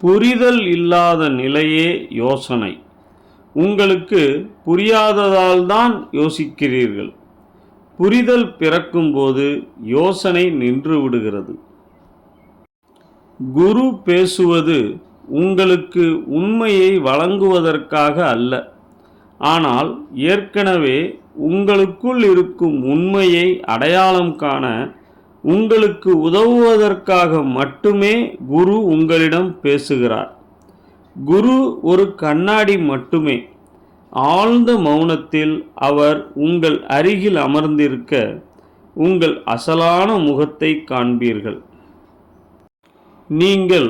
புரிதல் இல்லாத நிலையே யோசனை. உங்களுக்கு புரியாததால் தான் யோசிக்கிறீர்கள். புரிதல் பிறக்கும்போது யோசனை நின்று விடுகிறது. குரு பேசுவது உங்களுக்கு உண்மையை வழங்குவதற்காக அல்ல. ஆனால் ஏற்கனவே உங்களுக்குள் இருக்கும் உண்மையை அடையாளம் காண உங்களுக்கு உதவுவதற்காக மட்டுமே குரு உங்களிடம் பேசுகிறார். குரு ஒரு கண்ணாடி மட்டுமே. ஆழ்ந்த மௌனத்தில் அவர் உங்கள் அருகில் அமர்ந்திருக்க உங்கள் அசலான முகத்தை காண்பீர்கள். நீங்கள்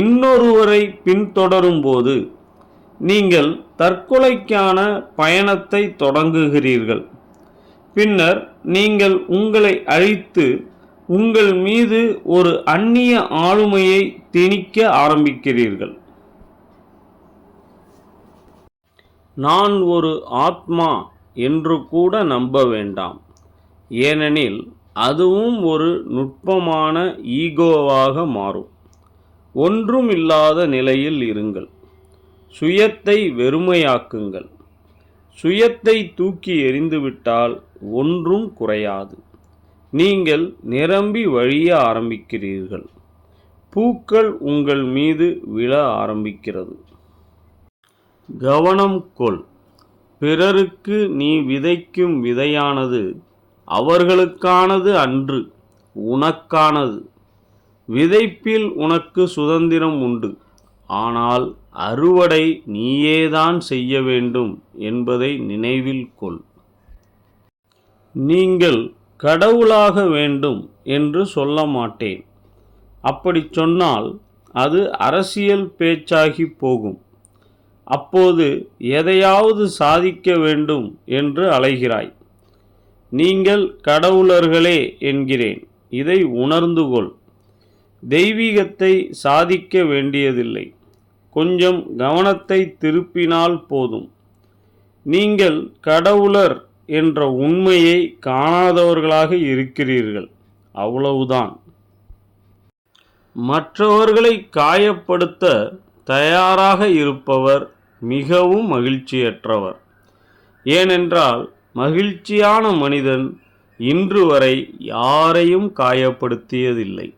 இன்னொருவரை பின்தொடரும்போது நீங்கள் தற்கொலைக்கான பயணத்தை தொடங்குகிறீர்கள். பின்னர் நீங்கள் உங்களை அழித்து உங்கள் மீது ஒரு அந்நிய ஆளுமையை திணிக்க ஆரம்பிக்கிறீர்கள். நான் ஒரு ஆத்மா என்று கூட நம்ப வேண்டாம். ஏனெனில் அதுவும் ஒரு நுட்பமான ஈகோவாக மாறும். ஒன்றும் இல்லாத நிலையில் இருங்கள். சுயத்தை வெறுமையாக்குங்கள். சுயத்தை தூக்கி எறிந்துவிட்டால் ஒன்றும் குறையாது. நீங்கள் நிரம்பி வழிய ஆரம்பிக்கிறீர்கள். பூக்கள் உங்கள் மீது விழ ஆரம்பிக்கிறது. கவனம் கொள். பிறருக்கு நீ விதைக்கும் விதையானது அவர்களுக்கானது அன்று உனக்கானது. விதைப்பில் உனக்கு சுதந்திரம் உண்டு. ஆனால் அறுவடை நீயேதான் செய்ய வேண்டும் என்பதை நினைவில் கொள். நீங்கள் கடவுளாக வேண்டும் என்று சொல்ல மாட்டேன் அப்படி சொன்னால் அது அரசியல் பேச்சாகி போகும். அப்போது எதையாவது சாதிக்க வேண்டும் என்று அலைகிறாய். நீங்கள் கடவுளர்களே என்கிறேன். இதை உணர்ந்து கொள். தெய்வீகத்தை சாதிக்க வேண்டியதில்லை. கொஞ்சம் கவனத்தை திருப்பினால் போதும். நீங்கள் கடவுளர் என்ற உண்மையை காணாதவர்களாக இருக்கிறீர்கள். அவ்வளவுதான். மற்றவர்களை காயப்படுத்த தயாராக இருப்பவர் மிகவும் மகிழ்ச்சியற்றவர். ஏனென்றால் மகிழ்ச்சியான மனிதன் இன்று வரை யாரையும் காயப்படுத்தியதில்லை.